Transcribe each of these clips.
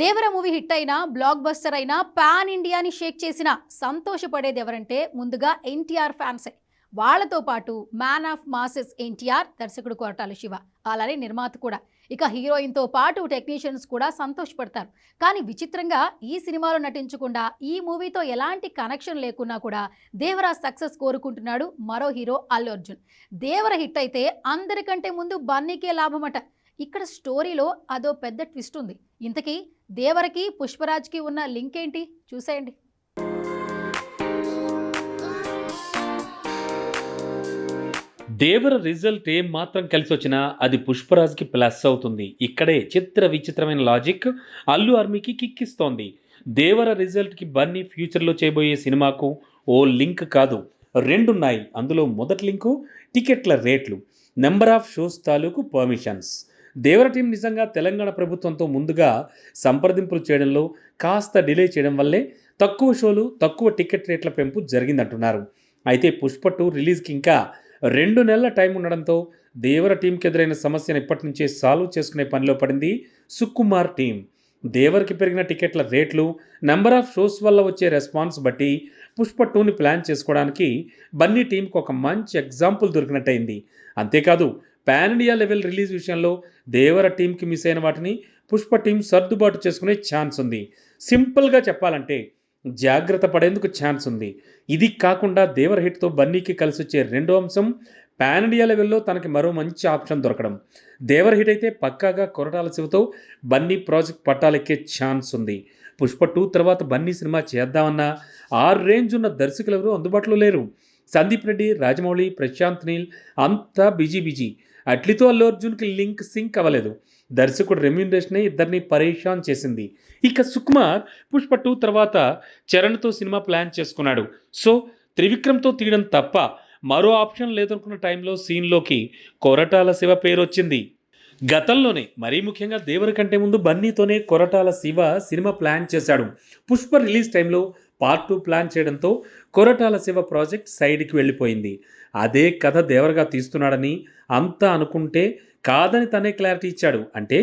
దేవర movie hit అయినా blockbuster అయినా pan ఇండియాని షేక్ చేసిన సంతోషపడేది ఎవరంటే ముందుగా ఎన్టీఆర్ ఫ్యాన్సే. వాళ్ళతో పాటు మ్యాన్ ఆఫ్ మాసెస్ ఎన్టీఆర్ దర్శకుడు కొరటాల శివ అలానే నిర్మాత కూడా. ఇక హీరోయిన్తో పాటు టెక్నీషియన్స్ కూడా సంతోషపడతారు. కానీ విచిత్రంగా ఈ సినిమాలో నటించకుండా ఈ మూవీతో ఎలాంటి కనెక్షన్ లేకున్నా కూడా దేవర సక్సెస్ కోరుకుంటున్నాడు మరో హీరో అల్లు అర్జున్. దేవర హిట్ అయితే అందరికంటే ముందు బన్నీకే లాభమట. ఇక్కడ స్టోరీలో అదో పెద్ద ట్విస్ట్ ఉంది. ఇంతకీ దేవరకి పుష్పరాజ్కి ఉన్న లింక్ ఏంటి? చూసేయండి. దేవర రిజల్ట్ ఏం మాత్రం కలిసి వచ్చినా అది పుష్పరాజ్కి ప్లస్ అవుతుంది. ఇక్కడే చిత్ర విచిత్రమైన లాజిక్ అల్లు ఆర్మీకి కిక్కిస్తోంది. దేవర రిజల్ట్కి బన్నీ ఫ్యూచర్లో చేయబోయే సినిమాకు ఓ లింక్ కాదు. రెండున్నాయి. అందులో మొదటి లింకు టికెట్ల రేట్లు. నెంబర్ ఆఫ్ షోస్ తాలూకు పర్మిషన్స్. దేవర టీం నిజంగా తెలంగాణ ప్రభుత్వంతో ముందుగా సంప్రదింపులు చేయడంలో కాస్త డిలే చేయడం వల్లే తక్కువ షోలు తక్కువ టికెట్ రేట్ల పెంపు జరిగిందంటున్నారు. అయితే పుష్ప టూ రిలీజ్కి ఇంకా రెండు నెలల టైం ఉండడంతో దేవర టీంకి ఎదురైన సమస్యను ఇప్పటి నుంచే సాల్వ్ చేసుకునే పనిలో పడింది సుకుమార్ టీం. దేవర్కి పెరిగిన టికెట్ల రేట్లు నెంబర్ ఆఫ్ షోస్ వల్ల వచ్చే రెస్పాన్స్ బట్టి పుష్ప టూని ప్లాన్ చేసుకోవడానికి బన్నీ టీంకి ఒక మంచి ఎగ్జాంపుల్ దొరికినట్టయింది. అంతేకాదు పాన్ ఇండియా లెవెల్ రిలీజ్ విషయంలో దేవర టీంకి మిస్ అయిన వాటిని పుష్ప టీం సర్దుబాటు చేసుకునే ఛాన్స్ ఉంది. సింపుల్గా చెప్పాలంటే జాగ్రత్త పడేందుకు ఛాన్స్ ఉంది. ఇది కాకుండా దేవర్ హిట్తో బన్నీకి కలిసి వచ్చే రెండో అంశం పాన్ ఇండియా లెవెల్లో తనకి మరో మంచి ఆప్షన్ దొరకడం. దేవర్ హిట్ అయితే పక్కాగా కొరటాల శివతో బన్నీ ప్రాజెక్ట్ పట్టాలెక్కే ఛాన్స్ ఉంది. పుష్ప టూ తర్వాత బన్నీ సినిమా చేద్దామన్నా ఆ రేంజ్ ఉన్న దర్శకులు ఎవరు అందుబాటులో లేరు. సందీప్ రెడ్డి రాజమౌళి ప్రశాంత్ నీల్ అంతా బిజీ బిజీ. అట్లితో అల్లు అర్జున్కి లింక్ సింక్ అవ్వలేదు. దర్శకుడు రెమ్యూనరేషనే ఇద్దరిని పరేషాన్ చేసింది. ఇక సుకుమార్ పుష్ప టూ తర్వాత చరణ్తో సినిమా ప్లాన్ చేసుకున్నాడు. సో త్రివిక్రమ్తో తీయడం తప్ప మరో ఆప్షన్ లేదనుకున్న టైంలో సీన్లోకి కొరటాల శివ పేరు వచ్చింది. గతంలోనే మరీ ముఖ్యంగా దేవర కంటే ముందు బన్నీతోనే కొరటాల శివ సినిమా ప్లాన్ చేశాడు. పుష్ప రిలీజ్ టైంలో పార్ట్ టూ ప్లాన్ చేయడంతో కొరటాల శివ ప్రాజెక్ట్ సైడ్కి వెళ్ళిపోయింది. అదే కథ దేవరగా తీస్తున్నాడని అంతా అనుకుంటే కాదని తనే క్లారిటీ ఇచ్చాడు. అంటే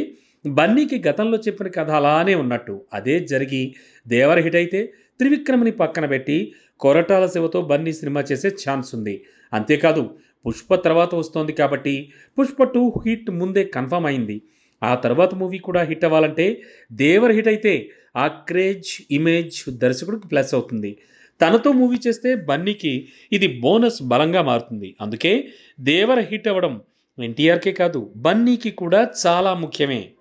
బన్నీకి గతంలో చెప్పిన కథ అలానే ఉన్నట్టు. అదే జరిగి దేవర హిట్ అయితే త్రివిక్రమ్ని పక్కన పెట్టి కొరటాల శివతో బన్నీ సినిమా చేసే ఛాన్స్ ఉంది. అంతేకాదు పుష్ప తర్వాత వస్తోంది కాబట్టి పుష్ప టూ హిట్ ముందే కన్ఫర్మ్ అయింది. ఆ తర్వాత మూవీ కూడా హిట్ అవ్వాలంటే దేవర్ హిట్ అయితే ఆక్రేజ్ ఇమేజ్ దర్శకుడికి ప్లస్ అవుతుంది. తనతో మూవీ చేస్తే బన్నీకి ఇది బోనస్ బలంగా మారుతుంది. అందుకే దేవర హిట్ అవ్వడం ఎన్టీఆర్కే కాదు బన్నీకి కూడా చాలా ముఖ్యమే.